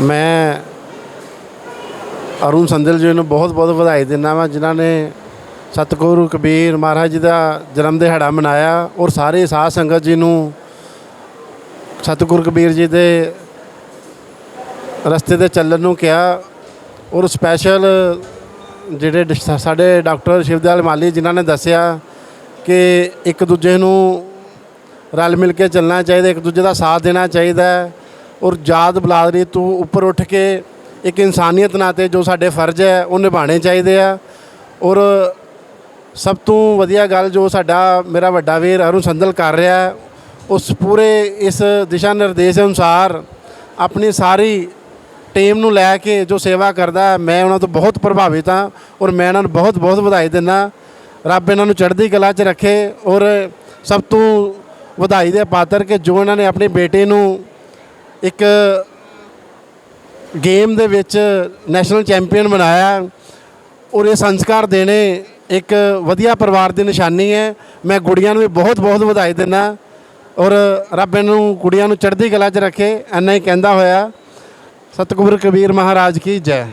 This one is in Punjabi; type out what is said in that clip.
ਮੈਂ ਅਰੁਣ ਸੰਦਲ ਜੀ ਨੂੰ ਬਹੁਤ ਬਹੁਤ ਵਧਾਈ ਦਿੰਦਾ ਵਾਂ, ਜਿਨ੍ਹਾਂ ਨੇ ਸਤਿਗੁਰੂ ਕਬੀਰ ਮਹਾਰਾਜ ਜੀ ਦਾ ਜਨਮ ਦਿਹਾੜਾ ਮਨਾਇਆ ਔਰ ਸਾਰੇ ਸਾਧ ਸੰਗਤ ਜੀ ਨੂੰ ਸਤਿਗੁਰੂ ਕਬੀਰ ਜੀ ਦੇ ਰਸਤੇ ਤੇ ਚੱਲਣ ਨੂੰ ਕਿਹਾ ਔਰ ਸਪੈਸ਼ਲ ਜਿਹੜੇ ਡ- ਸਾਡੇ ਡਾਕਟਰ ਸ਼ਿਵਦਿਆਲ ਮਾਲੀ ਜਿਨ੍ਹਾਂ ਨੇ ਦੱਸਿਆ ਕਿ ਇੱਕ ਦੂਜੇ ਨੂੰ ਰਲ ਮਿਲ ਕੇ ਚੱਲਣਾ ਚਾਹੀਦਾ, ਇੱਕ ਦੂਜੇ ਦਾ ਸਾਥ ਦੇਣਾ ਚਾਹੀਦਾ ਔਰ ਜਾਤ ਬਲਾਦਰੀ ਤੋਂ ਉੱਪਰ ਉੱਠ ਕੇ ਇੱਕ ਇਨਸਾਨੀਅਤ ਨਾਤੇ ਜੋ ਸਾਡੇ ਫਰਜ਼ ਹੈ ਉਹ ਨਿਭਾਉਣੇ ਚਾਹੀਦੇ ਆ। ਔਰ ਸਭ ਤੋਂ ਵਧੀਆ ਗੱਲ ਜੋ ਸਾਡਾ ਮੇਰਾ ਵੱਡਾ ਵੀਰ ਅਰੁਣ ਸੰਦਲ ਕਰ ਰਿਹਾ ਹੈ, ਉਸ ਪੂਰੇ ਇਸ ਦਿਸ਼ਾ ਨਿਰਦੇਸ਼ ਅਨੁਸਾਰ ਆਪਣੀ ਸਾਰੀ ਟੀਮ ਨੂੰ ਲੈ ਕੇ ਜੋ ਸੇਵਾ ਕਰਦਾ ਮੈਂ ਉਹਨਾਂ ਤੋਂ ਬਹੁਤ ਪ੍ਰਭਾਵਿਤ ਹਾਂ ਔਰ ਮੈਂ ਇਹਨਾਂ ਨੂੰ ਬਹੁਤ ਬਹੁਤ ਵਧਾਈ ਦਿੰਦਾ ਰੱਬ ਇਹਨਾਂ ਨੂੰ ਚੜ੍ਹਦੀ ਕਲਾ 'ਚ ਰੱਖੇ ਔਰ ਸਭ ਤੋਂ ਵਧਾਈ ਦੇ ਪਾਤਰ ਕਿ ਜੋ ਇਹਨਾਂ ਨੇ ਆਪਣੀ ਬੇਟੇ ਨੂੰ ਇੱਕ ਗੇਮ ਦੇ ਵਿੱਚ ਨੈਸ਼ਨਲ ਚੈਂਪੀਅਨ ਬਣਾਇਆ। ਔਰ ਇਹ ਸੰਸਕਾਰ ਦੇਣੇ ਇੱਕ ਵਧੀਆ ਪਰਿਵਾਰ ਦੀ ਨਿਸ਼ਾਨੀ ਹੈ। ਮੈਂ ਗੁੜੀਆਂ ਨੂੰ ਵੀ ਬਹੁਤ ਬਹੁਤ ਵਧਾਈ ਦਿੰਦਾ। ਔਰ ਰੱਬ ਇਹਨੂੰ ਕੁੜੀਆਂ ਨੂੰ ਚੜ੍ਹਦੀ ਕਲਾ 'ਚ ਰੱਖੇ ਐਨਾ ਹੀ ਕਹਿੰਦਾ ਹੋਇਆ। ਸਤਿਗੁਰ ਕਬੀਰ ਮਹਾਰਾਜ ਕੀ ਜੈ।